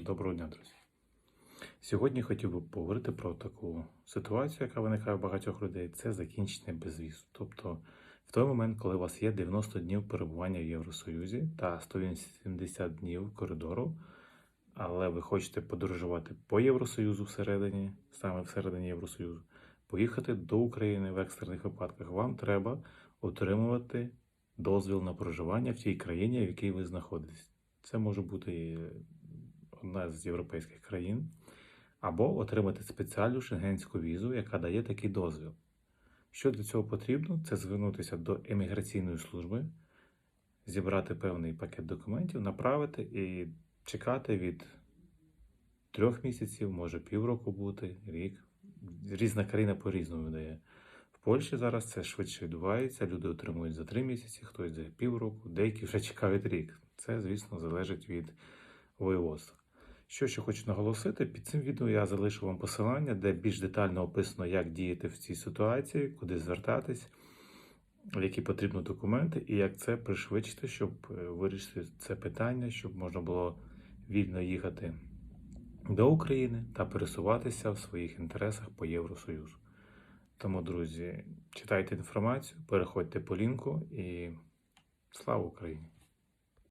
Доброго дня, друзі. Сьогодні хотів би поговорити про таку ситуацію, яка виникає у багатьох людей. Це закінчення безвізу. Тобто, в той момент, коли у вас є 90 днів перебування в Євросоюзі та 180 днів коридору, але ви хочете подорожувати по Євросоюзу всередині, саме всередині Євросоюзу, поїхати до України в екстрених випадках, вам треба отримувати дозвіл на проживання в тій країні, в якій ви знаходитесь. Це може бути одна з європейських країн, або отримати спеціальну шенгенську візу, яка дає такий дозвіл. Що для цього потрібно? Це звернутися до еміграційної служби, зібрати певний пакет документів, направити і чекати від трьох місяців, може півроку бути, рік. Різна країна по-різному видає. В Польщі зараз це швидше відбувається. Люди отримують за три місяці, хтось за півроку, деякі вже чекають рік. Це, звісно, залежить від воєводства. Що ще хочу наголосити, під цим відео я залишу вам посилання, де більш детально описано, як діяти в цій ситуації, куди звертатись, які потрібні документи, і як це пришвидшити, щоб е, вирішити це питання, щоб можна було вільно їхати до України та пересуватися в своїх інтересах по Євросоюзу. Тому, друзі, читайте інформацію, переходьте по лінку і слава Україні!